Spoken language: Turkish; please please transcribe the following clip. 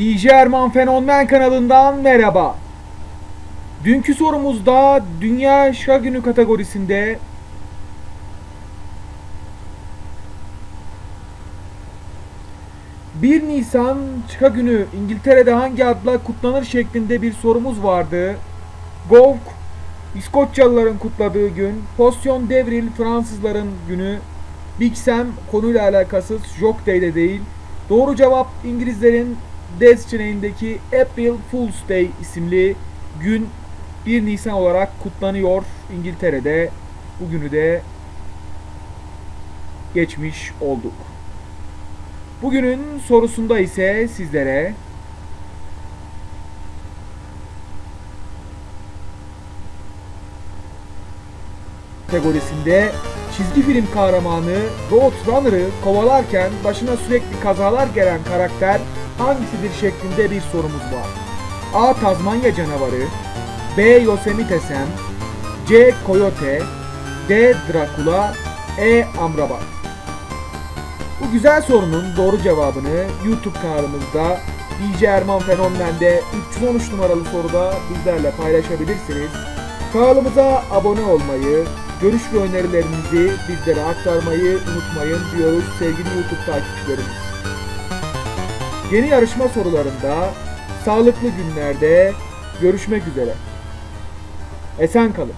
DJ Erman Fenomen kanalından merhaba. Dünkü sorumuzda Dünya Şaka Günü kategorisinde ...1 Nisan Şaka Günü İngiltere'de hangi adla kutlanır şeklinde bir sorumuz vardı. Golf, İskoçyalıların kutladığı gün, Posyon Devril Fransızların günü, Big Sam konuyla alakasız Joke Day'de değil. Doğru cevap İngilizlerin Destiny'indeki April Fool's Day isimli gün 1 Nisan olarak kutlanıyor İngiltere'de. Bugünü de geçmiş olduk. Bugünün sorusunda ise sizlere kategorisinde çizgi film kahramanı Roadrunner'ı kovalarken başına sürekli kazalar gelen karakter hangisidir şeklinde bir sorumuz var. A. Tazmanya canavarı B. Yosemite Sam C. Coyote D. Dracula E. Amrabat Bu güzel sorunun doğru cevabını YouTube kanalımızda DJ Erman Fenomen'de 313 numaralı soruda bizlerle paylaşabilirsiniz. Kanalımıza abone olmayı, görüş ve önerilerinizi bizlere aktarmayı unutmayın diyoruz sevgili YouTube takipçilerimiz. Yeni yarışma sorularında sağlıklı günlerde görüşmek üzere. Esen kalın.